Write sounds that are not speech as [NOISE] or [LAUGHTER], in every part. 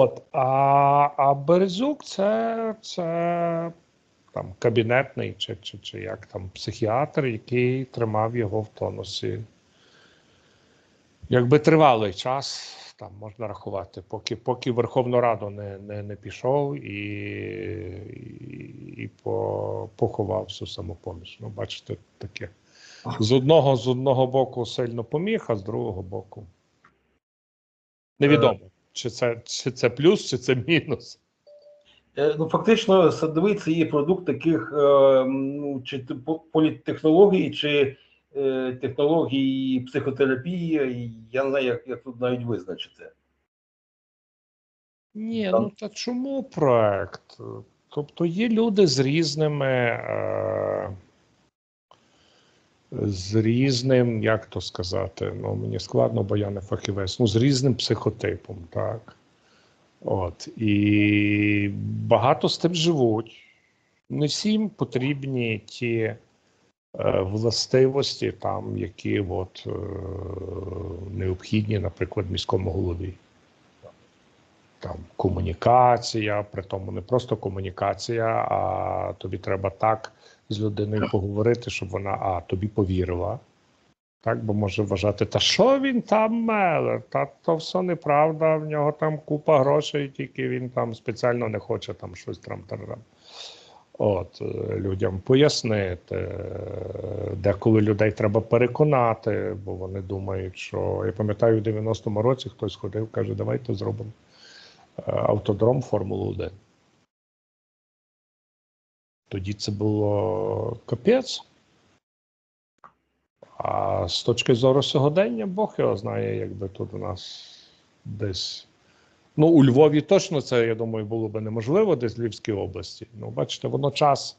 От, а, а Березюк це, це там кабінетний чи, чи, чи як там психіатр, який тримав його в тонусі. Якби тривалий час, там можна рахувати, поки, поки Верховну Раду не, не, не пішов і, і, і по, поховав всю самопоміч. Ну, бачите, таке. З одного, з одного боку сильно поміг, а з другого боку. Невідомо, чи це, чи це плюс, чи це мінус. Е, Ну, фактично, садовий це є продукт таких е, ну, чи політтехнологій, чи е, технологій психотерапії. Я не знаю, як, як тут навіть визначити. Ні, Там- ну та чому проект? Тобто є люди з різними, е, з різним, як то сказати, ну мені складно, бо я не фахівець, ну з різним психотипом, так. От. І багато з тим живуть. Не всім потрібні ті е, властивості, там, які от, е, необхідні, наприклад, міському голові там комунікація, при тому не просто комунікація, а тобі треба так з людиною поговорити, щоб вона а тобі повірила. Так, бо може вважати, та що він там меле? Та то все неправда, в нього там купа грошей, тільки він там спеціально не хоче там щось там. От е, людям пояснити, е, деколи людей треба переконати, бо вони думають, що я пам'ятаю, в 90-му році хтось ходив, каже, давайте зробимо е, автодром Формулу 1. Тоді це було капець. А з точки зору сьогодення, Бог його знає, якби тут у нас десь. Ну, у Львові точно це, я думаю, було би неможливо, десь в Львівській області. Ну, бачите, воно час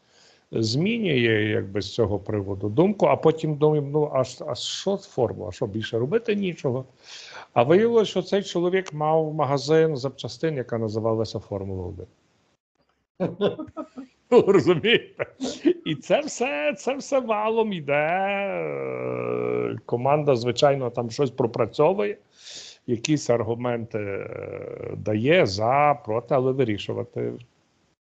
змінює, якби з цього приводу думку, а потім думаємо, ну а, а що з формула? Що більше робити нічого? А виявилося, що цей чоловік мав магазин запчастин, яка називалася Формула 1. [LAUGHS] [LAUGHS] Розумієте? І це все, це все валом йде. Е, Команда, звичайно, там щось пропрацьовує, якісь аргументи е, дає за, проти, але вирішувати в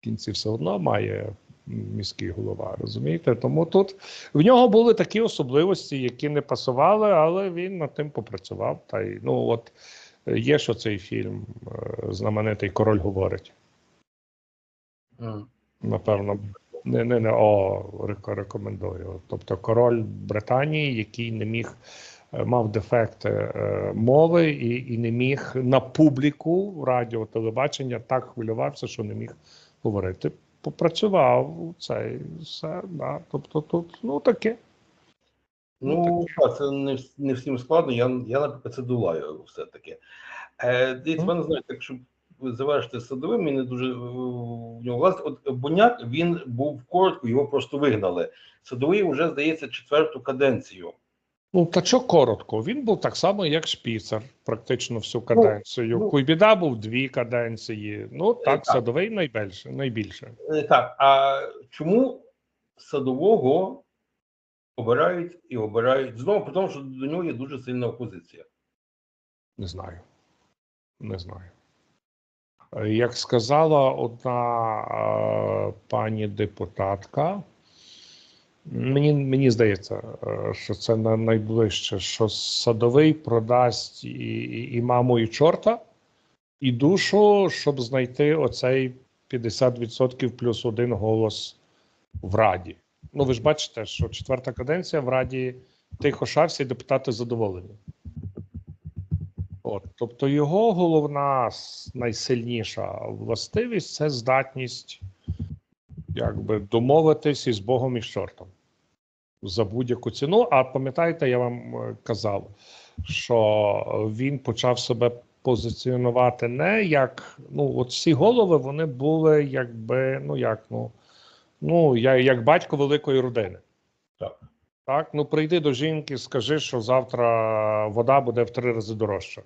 кінці все одно має міський голова. Розумієте? Тому тут в нього були такі особливості, які не пасували, але він над тим попрацював. Та й ну от е, є що цей фільм е, знаменитий Король говорить. М. Напевно, не, не, не о, рекомендую. Тобто, король Британії, який не міг, е, мав дефекти е, мови і, і не міг на публіку радіо, телебачення так хвилювався, що не міг говорити. Попрацював цей все. Да. Тобто, тут ну таке. Ну, так, це не, не всім складно. Я, я наприклад, це долаю все-таки. Е, дивіться, Мгм. мене знаєте, так щоб завершити садовим, і не дуже е, в нього власне. От Буняк він був коротко, його просто вигнали. Садовий вже здається четверту каденцію. Ну, та що коротко, він був так само, як шпіцер, практично всю каденцію. ну- Куйбіда був дві каденції. Ну так, так. садовий найбільше, найбільше. Е, Так, а чому садового обирають і обирають знову, тому, що до нього є дуже сильна опозиція. Не знаю. Не знаю. Як сказала одна пані депутатка, мені, мені здається, е, що це на- найближче, що садовий продасть і, і маму, і чорта, і душу, щоб знайти оцей 50% плюс один голос в Раді. Ну, ви ж бачите, що четверта каденція в Раді тихо шався, і депутати задоволені. От, тобто його головна найсильніша властивість це здатність якби домовитись із Богом і з чортом за будь-яку ціну. А пам'ятаєте, я вам е, казав, що він почав себе позиціонувати не як ну, от всі голови вони були якби, ну як, ну, ну я, як батько великої родини. Так. Так, ну прийди до жінки, скажи, що завтра вода буде в три рази дорожча.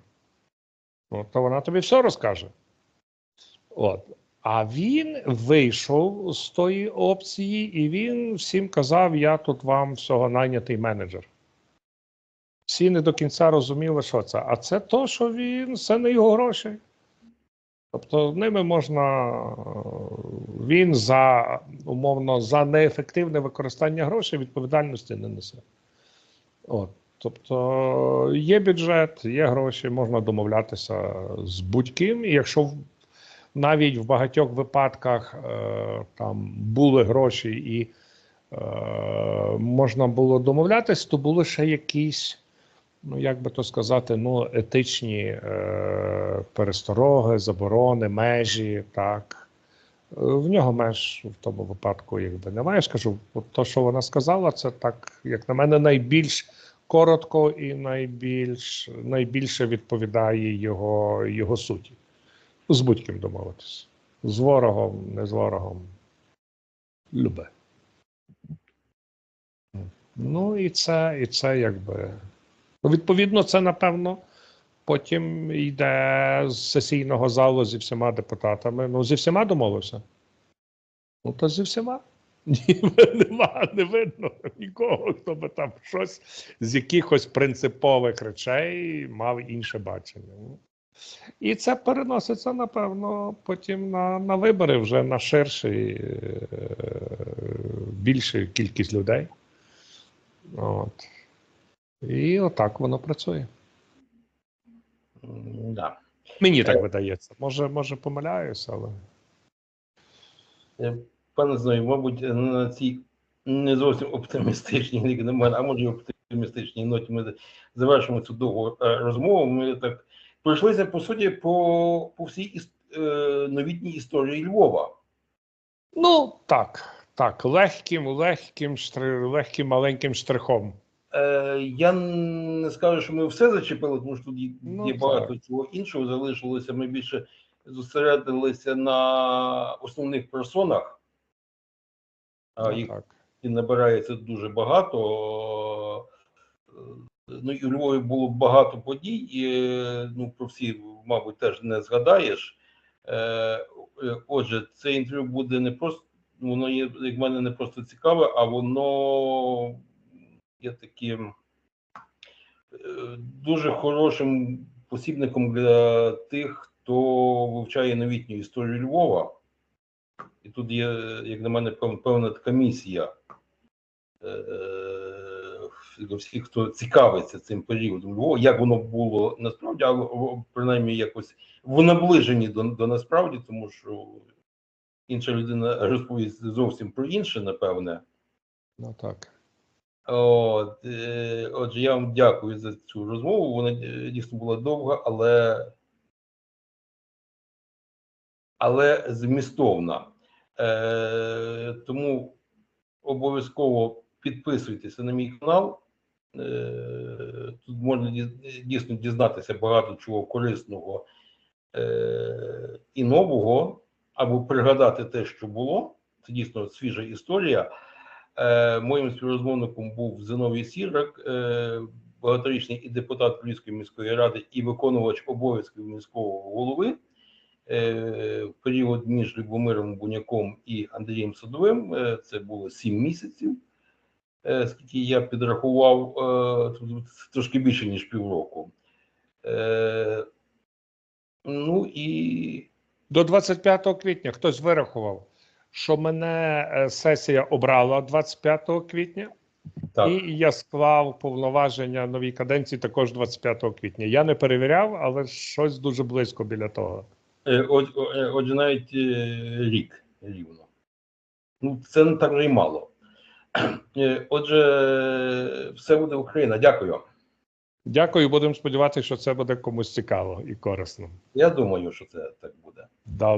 Ну, то вона тобі все розкаже. От. А він вийшов з тої опції, і він всім казав: я тут вам всього найнятий менеджер. Всі не до кінця розуміли, що це. А це то, що він це не його гроші. Тобто ними можна е, він за умовно за неефективне використання грошей відповідальності не несе. От. Тобто є бюджет, є гроші, можна домовлятися з будь-ким. І якщо навіть в багатьох випадках е, там були гроші і е, можна було домовлятись, то були ще якісь, ну як би то сказати, ну, етичні е, перестороги, заборони, межі. так. Е, В нього меж в тому випадку якби немає. Я ж то, що вона сказала, це так, як на мене, найбільш коротко і найбільш, найбільше відповідає його, його суті. З будь-ким домовитись. З ворогом, не з ворогом. Любе. Ну і це, і це якби. Відповідно, це напевно потім йде з сесійного залу зі всіма депутатами. Ну, зі всіма домовився. Ну, то зі всіма. Ні, [LAUGHS] нема, не видно нікого, хто би там щось з якихось принципових речей мав інше бачення. І це переноситься, напевно, потім на, на вибори вже на ширший, е, більшу кількість людей. От. І отак воно працює. Да. Мені так видається. Може, може помиляюся, але. Пане Зною, мабуть, на цій не зовсім оптимістичній, а може і оптимістичній ноті ми завершимо цю довгу е, розмову. Ми так пройшлися, по суті, по, по всій іс- е, новітній історії Львова. Ну, так. Так, легким, легким, штри... легким маленьким штрихом. Е, я не скажу, що ми все зачепили, тому що тут є, Ну, є так. багато чого іншого залишилося. Ми більше зосередилися на основних персонах. А їх так. і набирається дуже багато. Ну і у Львові було багато подій, і ну про всі, мабуть, теж не згадаєш. Е, е, Отже, це інтерв'ю буде не просто воно є, як в мене, не просто цікаве, а воно є таким е, дуже хорошим посібником для тих, хто вивчає новітню історію Львова. І тут є, як на мене, певна така місія е, для всіх, хто цікавиться цим періодом Львова, як воно було насправді, але принаймні якось в наближенні до, до насправді, тому що інша людина розповість зовсім про інше, напевне. Ну так. От, е, отже, я вам дякую за цю розмову. Вона е, дійсно була довга, але, але змістовна. Е, тому обов'язково підписуйтеся на мій канал. Е, тут можна дійсно дізнатися багато чого корисного е, і нового, або пригадати те, що було. Це дійсно свіжа історія. Е, моїм співрозмовником був Зиновій Сірак, е, багаторічний і депутат Львівської міської ради, і виконувач обов'язків міського голови. Е, в період між Любомиром Буняком і Андрієм Садовим е, це було сім місяців. Е, скільки я підрахував, трошки більше ніж півроку. Ну і До 25 квітня хтось вирахував, що мене сесія обрала 25 квітня, так. і я склав повноваження новій каденції також 25 квітня. Я не перевіряв, але щось дуже близько біля того. Е, от- е, Отже, навіть е, рік рівно. Ну, це не так вже й мало. Отже, все буде Україна. Дякую. Дякую, будемо сподіватися, що це буде комусь цікаво і корисно. Я думаю, що це так буде. Да,